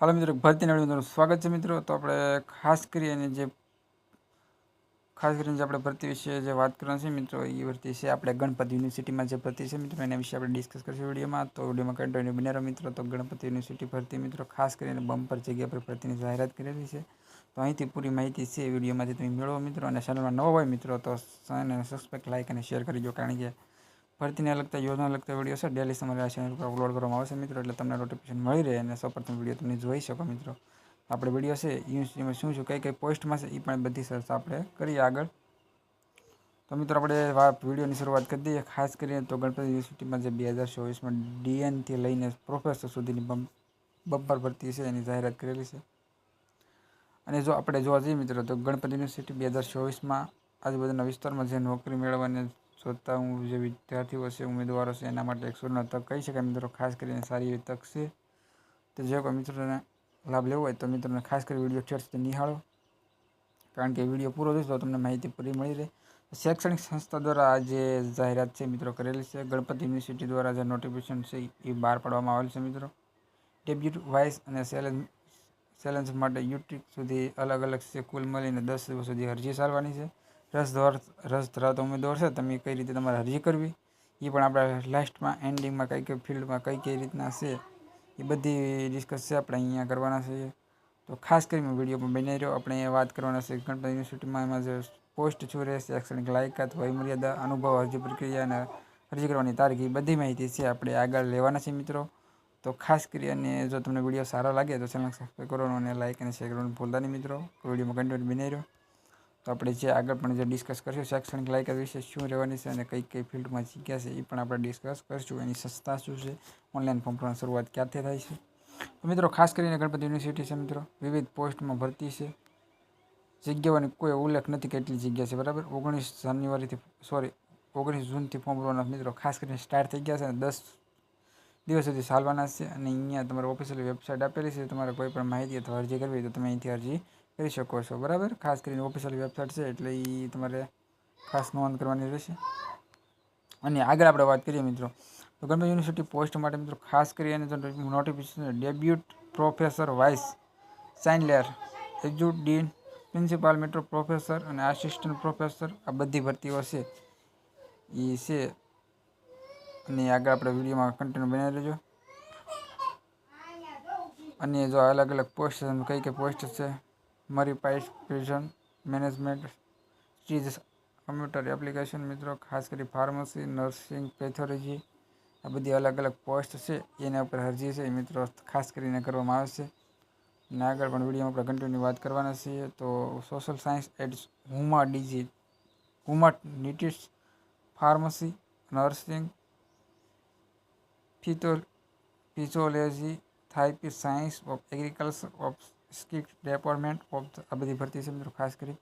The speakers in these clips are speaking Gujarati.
હાલો મિત્રો, ભરતી વિડીયોમાં મિત્રો, સ્વાગત છે મિત્રો. તો આપણે ખાસ કરીને જે, ખાસ કરીને જે આપણે ભરતી વિશે જે વાત કરવાની છે મિત્રો એ ભરતી છે આપણે ગણપતિ યુનિવર્સિટીમાં જે ભરતી છે મિત્રો, એના વિશે આપણે ડિસ્કસ કરીશું વિડીયોમાં. તો વિડીયોમાં કન્ટિન્યુ બને રહ્યો મિત્રો. તો ગણપતિ યુનિવર્સિટી ભરતી મિત્રો, ખાસ કરીને બમ્પર જગ્યા પર ભરતીની જાહેરાત કરેલી છે. તો અહીંથી પૂરી માહિતી છે વિડીયોમાંથી તમે મેળવો મિત્રો. અને ચેનલમાં નવો હોય મિત્રો, તો સબસ્ક્રાઈબ લાઇક અને શેર કરી દો. કારણ કે ભરતીને લગતા યોજના લગતા વીડિયો છે. ડેલી તમારે આ ચેનલ પર અપલોડ કરવામાં આવશે મિત્રો. એટલે તમને નોટિફિકેશન મળી રહે અને સૌપ્રથમ વીડિયો તમે જોઈ શકો મિત્રો. આપણે વીડિયો છે યુનિવર્સિટીમાં શું શું કઈ કઈ પોસ્ટમાં છે એ પણ બધી સરસ આપણે કરીએ આગળ. તો મિત્રો આપણે વિડીયોની શરૂઆત કરી દઈએ. ખાસ કરીને તો ગણપતિ યુનિવર્સિટીમાં જે બે હજાર ચોવીસમાં ડીએનથી લઈને પ્રોફેસર સુધીની બમ્પર ભરતી છે, એની જાહેરાત કરેલી છે. અને જો આપણે જોવા જઈએ મિત્રો, તો ગણપતિ યુનિવર્સિટી બે હજાર ચોવીસમાં આજુબાજુના વિસ્તારમાં જે નોકરી મેળવવાની જોતા હું જે વિદ્યાર્થીઓ છે, ઉમેદવારો છે, એના માટે એક સુવર્ણ તક કહી શકાય મિત્રો? ખાસ કરીને સારી એવી તક છે. તો જે કોઈ મિત્રોને લાભ લેવો હોય તો મિત્રોને ખાસ કરી વીડિયો છેડ સુધી નિહાળો. કારણ કે વીડિયો પૂરો થશે તો તમને માહિતી પૂરી મળી રહે. શૈક્ષણિક સંસ્થા દ્વારા આ જે જાહેરાત છે મિત્રો કરેલી છે. ગણપતિ યુનિવર્સિટી દ્વારા જે નોટિફિકેશન છે એ બહાર પાડવામાં આવેલ છે મિત્રો. ડેબ્યુટ વાઇસ અને સેલેન્જ સેલેન્સ માટે યુટ્યુબ સુધી અલગ અલગ છે. કુલ મળીને દસ દિવસ સુધી અરજી ચાલવાની છે. રસ રસ ધરાવતો ઉમેદવાર છે, તમે કઈ રીતે તમારે અરજી કરવી? એ પણ આપણે લાસ્ટમાં એન્ડિંગમાં કઈ કઈ ફિલ્ડમાં કઈ કઈ રીતના છે એ બધી ડિસ્કસ છે, આપણે અહીંયા કરવાના છે. તો ખાસ કરીને વિડીયોમાં બની રહ્યો, આપણે અહીંયા વાત કરવાના છે, ગણપત યુનિવર્સિટીમાં એમાં જે પોસ્ટ શું રહેશે શૈક્ષણિક લાયકાત વયમર્યાદા અનુભવ, અરજી પ્રક્રિયા અને અરજી કરવાની તારીખ એ બધી માહિતી છે, આપણે આગળ લેવાના છે મિત્રો. તો ખાસ કરી અને જો તમને વીડિયો સારો લાગે, તો ચેનલ સબસ્ક્રાઈબ કરવાનો અને લાઇક અને શેર કરવાનું ભૂલતા નહીં મિત્રો. વિડીયોમાં કન્ટેન્ટ બની રહ્યો. આપણે જે આગળ પણ જે ડિસ્કસ કરીશું, શૈક્ષણિક લાયકાત વિશે શું રહેવાની છે અને કઈ કઈ ફિલ્ડમાં શીખ્યા છે એ પણ આપણે ડિસ્કસ કરીશું. એની સંસ્થા શું છે ઓનલાઈન ફોર્મ ભરવાની શરૂઆત ક્યાંથી થાય છે? મિત્રો, ખાસ કરીને ગણપતિ યુનિવર્સિટી છે મિત્રો, વિવિધ પોસ્ટમાં ભરતી છે. જગ્યાઓની કોઈ ઉલ્લેખ નથી કેટલી જગ્યા છે, બરાબર? ઓગણીસ જાન્યુઆરીથી સોરી ઓગણીસ જૂનથી ફોર્મ ભરવાના મિત્રો. ખાસ કરીને સ્ટાર્ટ થઈ ગયા છે અને દસ દિવસ સુધી ચાલવાના છે. અને અહીંયા તમારે ઓફિશિયલ વેબસાઇટ આપેલી છે. તમારે કોઈ પણ માહિતી અથવા અરજી કરવી હોય તો તમે અહીંથી અરજી કરી શકો છો, બરાબર? ખાસ કરીને ઓફિશિયલ વેબસાઇટ છે એટલે એ તમારે ખાસ નોંધ કરવાની રહેશે. અને આગળ આપણે વાત કરીએ મિત્રો, તો ગમે યુનિવર્સિટી પોસ્ટ માટે મિત્રો ખાસ કરીને નોટિફિકેશન ડેબ્યુટ પ્રોફેસર વાઇસ સાઇનલેર એજ્યુ ડીન પ્રિન્સિપાલ મિત્રો પ્રોફેસર અને આસિસ્ટન્ટ પ્રોફેસર આ બધી ભરતીઓ છે. એ છે. અને આગળ આપણે વિડીયોમાં કન્ટિન્યુ બનાવી લેજો. અને જો અલગ અલગ પોસ્ટ કઈ કઈ પોસ્ટ છે? મારી પાઇસ પ્રિઝન મેનેજમેન્ટ ચીજ કમ્પ્યુટર એપ્લિકેશન મિત્રો, ખાસ કરી ફાર્મસી નર્સિંગ પેથોલોજી આ બધી અલગ અલગ પોસ્ટ છે, એના ઉપર અરજી છે એ મિત્રો ખાસ કરીને કરવામાં આવે છે. અને આગળ પણ વિડીયોમાં આપણે કન્ટિન્યુ વાત કરવાના છીએ, તો સોશિયલ સાયન્સ એડ હુમા ડીજી હુમા નીટિસ ફાર્મસી નર્સિંગ ફિથો ફિઝોલોજી થાઇપી સાયન્સ ઓફ એગ્રીકલ્ચર ઓફ સ્કીટ ડેપોર્ટમેન્ટ ઓફ આ બધી ભરતી છે મિત્રો, ખાસ કરી.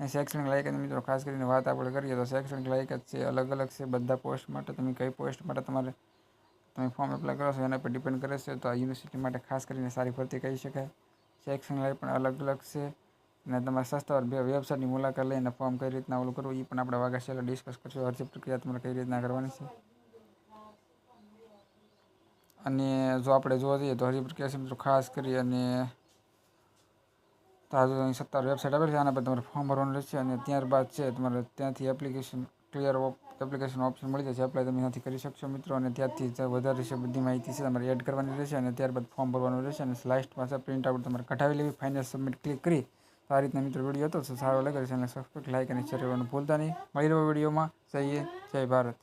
અને શૈક્ષણિક લાયકાત મિત્રો, ખાસ કરીને વાત આપણે કરીએ તો શૈક્ષણિક લાયકાત છે, અલગ અલગ છે બધા પોસ્ટ માટે. તમે કઈ પોસ્ટ માટે તમારે તમે ફોર્મ એપ્લાય કરો છો એના પર ડિપેન્ડ કરે છે. તો આ યુનિવર્સિટી માટે ખાસ કરીને સારી ભરતી કહી શકાય. શૈક્ષણિક લાયક પણ અલગ અલગ છે. અને તમારે સસ્તા વેબસાઇટની મુલાકાત લઈને ફોર્મ કઈ રીતના ઓલું કરવું એ પણ આપણે વાગા છેલ્લે ડિસ્કસ કરશું. અરજી પ્રક્રિયા તમારે કઈ રીતના કરવાની છે. અને જો આપણે જોવા જઈએ તો પ્રક્રિયા મિત્રો, ખાસ કરી અને તો આજે અહીં સત્તાવાર વેબસાઇટ આપેલી છે, આના પર તમારે ફોર્મ ભરવાનું રહેશે અને ત્યારબાદ છે તમારે ત્યાંથી એપ્લિકેશન ક્લિયર એપ્લિકેશન ઓપ્શન મળી જશે એપ્લાય તમે ત્યાંથી કરી શકશો મિત્રો અને ત્યાંથી વધારે છે બધી માહિતી છે તમારે એડ કરવાની રહેશે અને ત્યારબાદ ફોર્મ ભરવાનું રહેશે અને લાસ્ટ પાસે પ્રિન્ટ આઉટ તમારે કઢાવી લેવી ફાઇનલ સબમિટ ક્લિક કરી, તો આ રીતના મિત્રો વીડિયો હતો સારો લાગે છે અને સબસ્ક્રાઈબ લાઇક અને શેર કરવાનું ભૂલતા નહીં. મળી રહ્યો વિડીયોમાં જઈએ જય ભારત.